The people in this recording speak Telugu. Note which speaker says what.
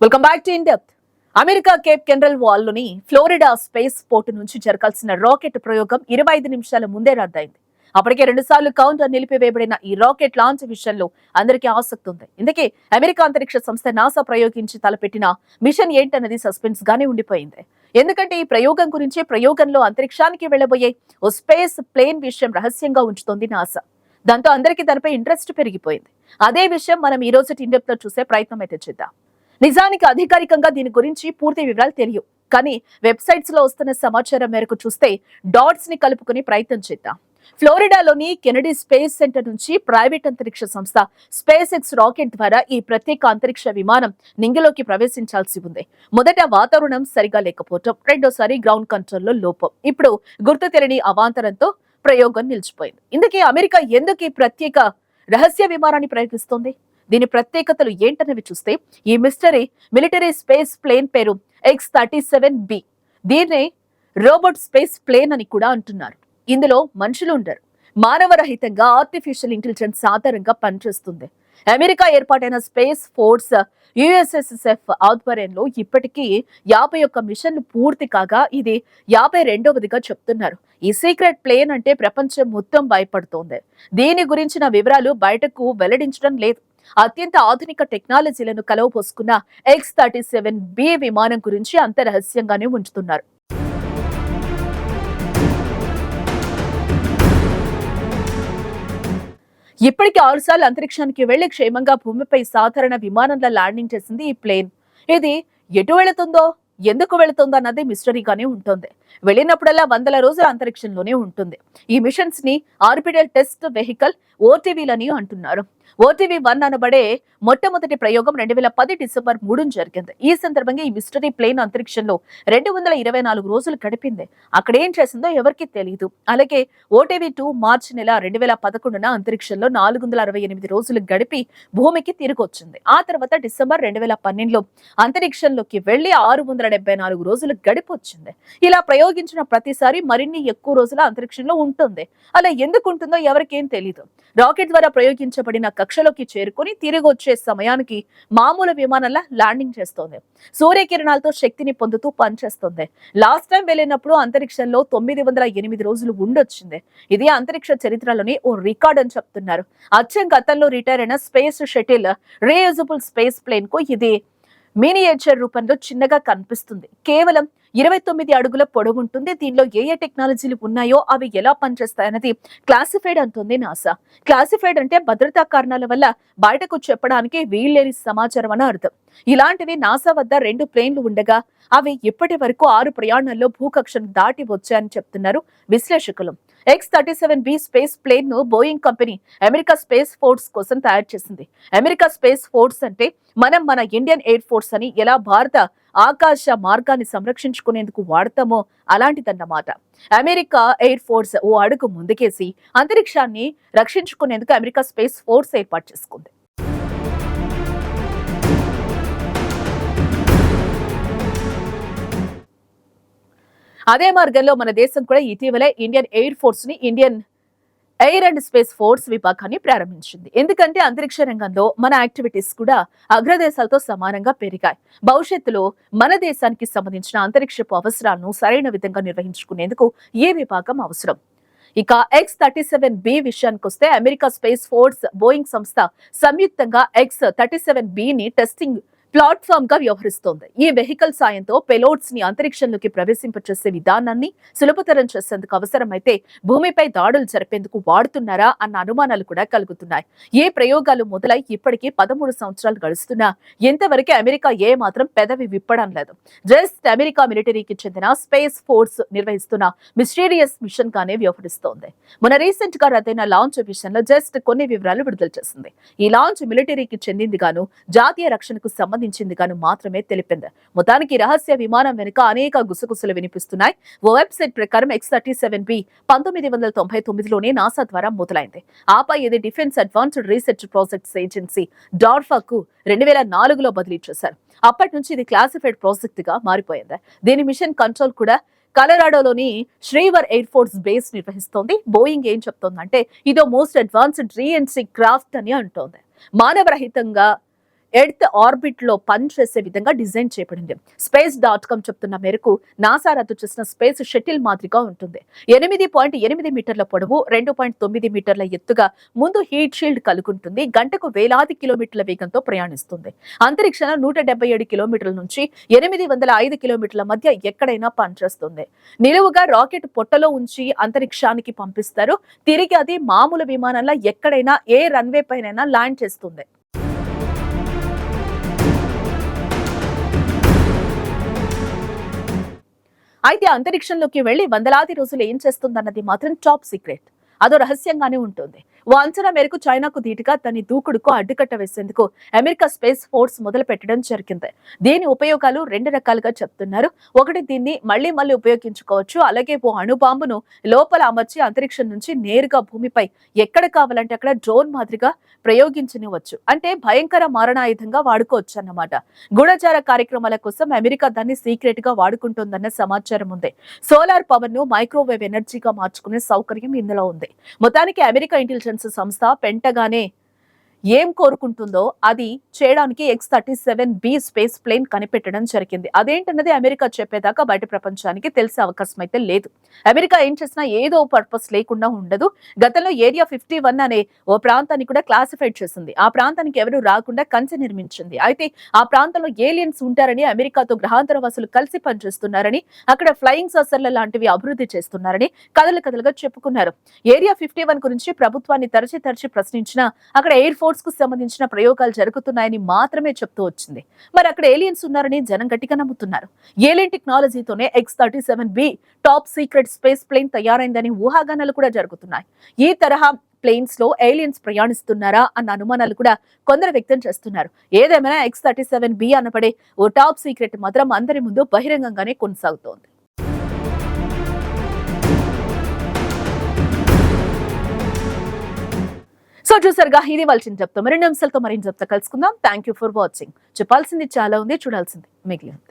Speaker 1: Welcome back to India America Cape Canaveral వాల్లోని Florida spaceport నుంచి జరగాల్సిన రాకెట్ ప్రయోగం ఇరవై ఐదు నిమిషాల ముందే రద్దయింది. అప్పటికే రెండుసార్లు కౌంటర్ నిలిపివేయబడిన ఈ రాకెట్ లాంచ్ విషయంలో అందరికీ ఆసక్తి ఉంది. ఇందుకే అమెరికా అంతరిక్ష సంస్థ నాసా ప్రయోగించి తలపెట్టిన మిషన్ ఏంటన్నది సస్పెన్స్ గానే ఉండిపోయింది. ఎందుకంటే ఈ ప్రయోగం గురించి ప్రయోగంలో అంతరిక్షానికి వెళ్ళబోయే ఓ స్పేస్ ప్లేన్ విషయం రహస్యంగా ఉంచుతోంది నాసా. దాంతో అందరికీ దానిపై ఇంట్రెస్ట్ పెరిగిపోయింది. అదే విషయం మనం ఈ రోజు ఇండెప్త్లో చూసే ప్రయత్నం అయితే చేద్దాం. నిజానికి అధికారికంగా దీని గురించి పూర్తి వివరాలు తెలియవు. కానీ వెబ్సైట్స్లో వస్తున్న సమాచారం మేరకు చూస్తే డాట్స్ని కలుపుకుని ప్రయత్నం చేద్దాం. ఫ్లోరిడాలోని కెనడీ స్పేస్ సెంటర్ నుంచి ప్రైవేట్ అంతరిక్ష సంస్థ స్పేస్ ఎక్స్ రాకెట్ ద్వారా ఈ ప్రత్యేక అంతరిక్ష విమానం నింగిలోకి ప్రవేశించాల్సి ఉంది. మొదట వాతావరణం సరిగా లేకపోవటం రెండోసారి గ్రౌండ్ కంట్రోల్లో లోపం. ఇప్పుడు గుర్తు తెలియని అవాంతరంతో ప్రయోగం నిలిచిపోయింది. ఇందుకే అమెరికా ఎందుకు ఈ ప్రత్యేక రహస్య విమానాన్ని ప్రయోగిస్తోంది? దీని ప్రత్యేకతలు ఏంటనేవి చూస్తే ఈ మిస్టరీ మిలిటరీ స్పేస్ ప్లేన్ పేరు ఎక్స్ థర్టీ సెవెన్ బి దీన్నే రోబోట్ స్పేస్ ప్లేన్ అని కూడా అంటున్నారు. ఇందులో మనుషులు ఉండరు. మానవరహితంగా ఆర్టిఫిషియల్ ఇంటెలిజెన్స్ ఆధారంగా పనిచేస్తుంది. అమెరికా ఏర్పాటైన స్పేస్ ఫోర్స్ యుఎస్ఎస్ఎఫ్ ఆధ్వర్యంలో ఇప్పటికీ యాభై ఒక్క మిషన్లు పూర్తి కాగా ఇది యాభై రెండవదిగా చెప్తున్నారు. ఈ సీక్రెట్ ప్లేన్ అంటే ప్రపంచం మొత్తం భయపడుతోంది. దీని గురించిన వివరాలు బయటకు వెల్లడించడం లేదు. అత్యంత ఆధునిక టెక్నాలజీలను కలవపోసుకున్న ఎక్స్ థర్టీ సెవెన్ బి విమానం గురించి అంత రహస్యంగానే ఉంచుతున్నారు ఇప్పటికి ఆరుసార్లు అంతరిక్షానికి వెళ్ళి క్షేమంగా భూమిపై సాధారణ విమానంలో ల్యాండింగ్ చేసింది ఈ ప్లేన్. ఇది ఎటు వెళుతుందో ఎందుకు వెళుతుందో అన్నది మిస్టరీగానే ఉంటుంది. వెళ్ళినప్పుడల్లా వందల రోజుల అంతరిక్షంలోనే ఉంటుంది. ఈ మిషన్స్ని ఆర్బిటల్ టెస్ట్ వెహికల్ ఓటీవీలని అంటున్నారు. ఓటీవీ వన్ అనబడే మొట్టమొదటి ప్రయోగం రెండు వేల పది డిసెంబర్ మూడు జరిగింది. ఈ సందర్భంగా ఈ మిస్టరీ ప్లేన్ అంతరిక్షంలో రెండు వందల ఇరవై నాలుగు రోజులు గడిపింది. అక్కడ ఏం చేసిందో ఎవరికి తెలియదు అలాగే ఓటీవీ టూ మార్చి నెల రెండు వేల పదకొండున అంతరిక్షంలో నాలుగు వందల అరవై ఎనిమిది రోజులు గడిపి భూమికి తిరిగి వచ్చింది ఆ తర్వాత డిసెంబర్ రెండు వేల పన్నెండులో అంతరిక్షంలోకి వెళ్ళి ఆరు వందల డెబ్బై నాలుగు రోజులు గడిపి వచ్చింది ఇలా ప్రయోగించిన ప్రతిసారి మరిన్ని ఎక్కువ రోజుల అంతరిక్షంలో ఉంటుంది. అలా ఎందుకు ఉంటుందో ఎవరికేం తెలియదు రాకెట్ ద్వారా ప్రయోగించబడిన కక్షలోకి చేరుకొని తిరిగి వచ్చే సమయానికి మామూలు విమానంలా ల్యాండింగ్ చేస్తోంది. సూర్యకిరణాలతో శక్తిని పొందుతూ పనిచేస్తుంది. లాస్ట్ టైం వెళ్ళినప్పుడు అంతరిక్షంలో తొమ్మిది వందల ఎనిమిది రోజులు ఉండొచ్చింది. ఇది అంతరిక్ష చరిత్రలోని ఓ రికార్డ్ అని చెప్తున్నారు. అచ్చం గతంలో రిటైర్ అయిన స్పేస్ షటిల్ రీయూజబుల్ స్పేస్ ప్లేన్కు ఇది మినియేచర్ రూపంలో చిన్నగా కనిపిస్తుంది. కేవలం ఇరవై తొమ్మిది అడుగుల పొడవు ఉంటుంది. దీనిలో ఏ ఏ టెక్నాలజీలు ఉన్నాయో అవి ఎలా పనిచేస్తాయన్నది క్లాసిఫైడ్ అంటుంది నాసా. క్లాసిఫైడ్ అంటే భద్రతా కారణాల వల్ల బయటకు చెప్పడానికి వీల్లేని సమాచారం అని అర్థం. ఇలాంటివి నాసా వద్ద రెండు ప్లేన్లు ఉండగా అవి ఇప్పటి వరకు ఆరు ప్రయాణాల్లో భూకక్షను దాటి వచ్చాయని చెప్తున్నారు విశ్లేషకులు. X thirty seven B space ప్లేన్ను Boeing company America space force కోసం తయారు చేసింది. అమెరికా స్పేస్ ఫోర్స్ అంటే మనం మన ఇండియన్ ఎయిర్ ఫోర్స్ అని ఎలా భారత ఆకాశ మార్గాన్ని సంరక్షించుకునేందుకు వాడతామో అలాంటిదన్నమాట అమెరికా ఎయిర్ ఫోర్స్ ఓ అడుగు ముందుకేసి అంతరిక్షాన్ని రక్షించుకునేందుకు అమెరికా స్పేస్ ఫోర్స్ ఏర్పాటు చేసుకుంది. అదే మార్గంలో మన దేశం కూడా ఇటీవలే Indian air ఫోర్స్ని Indian air and space force విభాగాన్ని ప్రారంభించింది. ఎందుకంటే అంతరిక్ష రంగంలో మన యాక్టివిటీస్ కూడా అగ్రదేశాలతో సమానంగా పెరిగాయి. భవిష్యత్తులో మన దేశానికి సంబంధించిన అంతరిక్షపు అవసరాలను సరైన విధంగా నిర్వహించుకునేందుకు ఏ విభాగం అవసరం? ఇక ఎక్స్ థర్టీ సెవెన్ బి విషయానికి వస్తే అమెరికా స్పేస్ ఫోర్స్ బోయింగ్ సంస్థ సంయుక్తంగా ఎక్స్ థర్టీ సెవెన్ బి ని టెస్టింగ్ ప్లాట్ఫామ్గా వ్యవహరిస్తోంది. ఈ వెహికల్ సాయంతో పెలోడ్స్ని అంతరిక్షంలోకి ప్రవేశింపచేసే విధానాన్ని సులభతరం చేసేందుకు అవసరమైతే భూమిపై దాడులు జరిపేందుకు వాడుతున్నారా అన్న అనుమానాలు కూడా కలుగుతున్నాయి. ఏ ప్రయోగాలు మొదలై ఇప్పటికీ పదమూడు సంవత్సరాలు గడుస్తున్నా ఎంతవరకు అమెరికా ఏ మాత్రం పెదవి విప్పడం లేదు. జస్ట్ అమెరికా మిలిటరీకి చెందిన స్పేస్ ఫోర్స్ నిర్వహిస్తున్న మిస్టీరియస్ మిషన్ గానే వ్యవహరిస్తోంది. మన రీసెంట్గా రద్దయిన లాంచ్ మిషన్లో జస్ట్ కొన్ని వివరాలు విడుదల చేసింది. ఈ లాంచ్ మిలిటరీకి చెందింది గాను జాతీయ రక్షణకు సంబంధించింది గాను మాత్రమే తెలిపింది. మొత్తానికి రహస్య విమానం వెనుక అనేక గుసగుసలు వినిపిస్తున్నాయి. ఓ వెబ్సైట్ ప్రకారం ఎక్స్ థర్టీ సెవెన్ బి పంతొమ్మిది వందల తొంభై తొమ్మిదిలోనే నాసా ద్వారా మొదలైంది. ఆపై ఇది defence advanced research projects agency డార్ఫాకు రెండు వేల నాలుగులో బదిలీ చేశారు. అప్పటి నుంచి ఇది క్లాసిఫైడ్ ప్రాజెక్ట్గా మారిపోయింది. దీని మిషన్ కంట్రోల్ కూడా కలరాడోలోని శ్రీవర్ ఎయిర్ ఫోర్స్ బేస్ నిర్వహిస్తోంది. బోయింగ్ ఏం చెప్తోందంటే ఇదో మోస్ట్ అడ్వాన్స్డ్ రీఎన్సీ క్రాఫ్ట్ అని అంటోంది. మానవరహితంగా ఎర్త్ ఆర్బిట్లో పనిచేసే విధంగా డిజైన్ చేయబడింది. స్పేస్ డాట్ కామ్ చెప్తున్న మేరకు నాసా రద్దు చేసిన స్పేస్ షటిల్ మాదిరిగా ఉంటుంది. ఎనిమిది పాయింట్ ఎనిమిది మీటర్ల పొడవు రెండు పాయింట్ తొమ్మిది మీటర్ల ఎత్తుగా ముందు హీట్ షీల్డ్ కలుగుంటుంది. గంటకు వేలాది కిలోమీటర్ల వేగంతో ప్రయాణిస్తుంది. అంతరిక్షంలో నూట డెబ్బై ఏడు కిలోమీటర్ల నుంచి ఎనిమిది వందల ఐదు కిలోమీటర్ల మధ్య ఎక్కడైనా పనిచేస్తుంది. నిలువుగా రాకెట్ పొట్టలో ఉంచి అంతరిక్షానికి పంపిస్తారు. తిరిగి అది మామూలు విమానంలో ఎక్కడైనా ఏ రన్వే పైన ల్యాండ్ చేస్తుంది. అయితే అంతరిక్షంలోకి వెళ్ళి వందలాది రోజులు ఏం చేస్తుందన్నది మాత్రం టాప్ సీక్రెట్ అదో రహస్యంగానే ఉంటుంది. ఓ అంచనా మేరకు చైనాకు ధీటుగా తన దూకుడుకు అడ్డుకట్ట వేసేందుకు అమెరికా స్పేస్ ఫోర్స్ మొదలు పెట్టడం జరిగింది. దీని ఉపయోగాలు రెండు రకాలుగా చెప్తున్నారు. ఒకటి దీన్ని మళ్ళీ మళ్ళీ ఉపయోగించుకోవచ్చు. అలాగే ఓ అణుబాంబును లోపల అమర్చి అంతరిక్షం నుంచి నేరుగా భూమిపై ఎక్కడ కావాలంటే అక్కడ డ్రోన్ మాదిరిగా ప్రయోగించనివచ్చు అంటే భయంకర మారణాయుధంగా వాడుకోవచ్చు అన్నమాట గుణచార కార్యక్రమాల కోసం అమెరికా దాన్ని సీక్రెట్గా వాడుకుంటుందన్న సమాచారం ఉంది. సోలార్ పవర్ను మైక్రోవేవ్ ఎనర్జీగా మార్చుకునే సౌకర్యం ఇందులో ఉంది. మొత్తానికి అమెరికా ఇంటెలిజెన్స్ సంస్థ పెంటగానే ఏం కోరుకుంటుందో అది చేయడానికి X thirty seven B space plane కనిపెట్టడం జరిగింది. అదేంటన్నది అమెరికా చెప్పేదాకా బయట ప్రపంచానికి తెలిసే అవకాశం అయితే లేదు. అమెరికా ఏం చేసినా ఏదో పర్పస్ లేకుండా ఉండదు. గతంలో ఏరియా ఫిఫ్టీ వన్ అనే ఓ ప్రాంతాన్ని కూడా క్లాసిఫైడ్ చేసింది. ఆ ప్రాంతానికి ఎవరు రాకుండా కంచె నిర్మించింది. అయితే ఆ ప్రాంతంలో ఏలియన్స్ ఉంటారని అమెరికాతో గ్రహాంతర వాసులు కలిసి పనిచేస్తున్నారని అక్కడ ఫ్లయింగ్ ససర్ల లాంటివి అభివృద్ధి చేస్తున్నారని కథలు కథలుగా చెప్పుకున్నారు. ఏరియా ఫిఫ్టీ వన్ గురించి ప్రభుత్వాన్ని తరచి తరచి ప్రశ్నించినా అక్కడ ఎయిర్ ఫోర్స్ కు సంబంధించిన ప్రయోగాలు జరుగుతున్నాయని మాత్రమే చెప్తూ వచ్చింది. మరి అక్కడ ఏలియన్స్ ఉన్నారని జనం గట్టిగా నమ్ముతున్నారు. Alien టెక్నాలజీతోనే X thirty seven B top secret space plane తయారైందని ఊహాగానాలు కూడా జరుగుతున్నాయి. ఈ తరహా ప్లేన్స్లో ఏలియన్స్ ప్రయాణిస్తున్నారా అన్న అనుమానాలు కూడా కొందరు వ్యక్తం చేస్తున్నారు. ఏదేమైనా ఎక్స్ థర్టీ సెవెన్ బి అనపడే ఓ టాప్ సీక్రెట్ మాత్రం అందరి ముందు బహిరంగంగానే కొనసాగుతోంది. సో చూసారుగా ఇది వాళ్ళ చెప్తాం. మరిన్ని అంశాలతో మరిన్ని చెప్తా. కలుసుకుందాం. థ్యాంక్ యూ ఫర్ వాచింగ్ చెప్పాల్సింది చాలా ఉంది చూడాల్సింది మిగిలింది.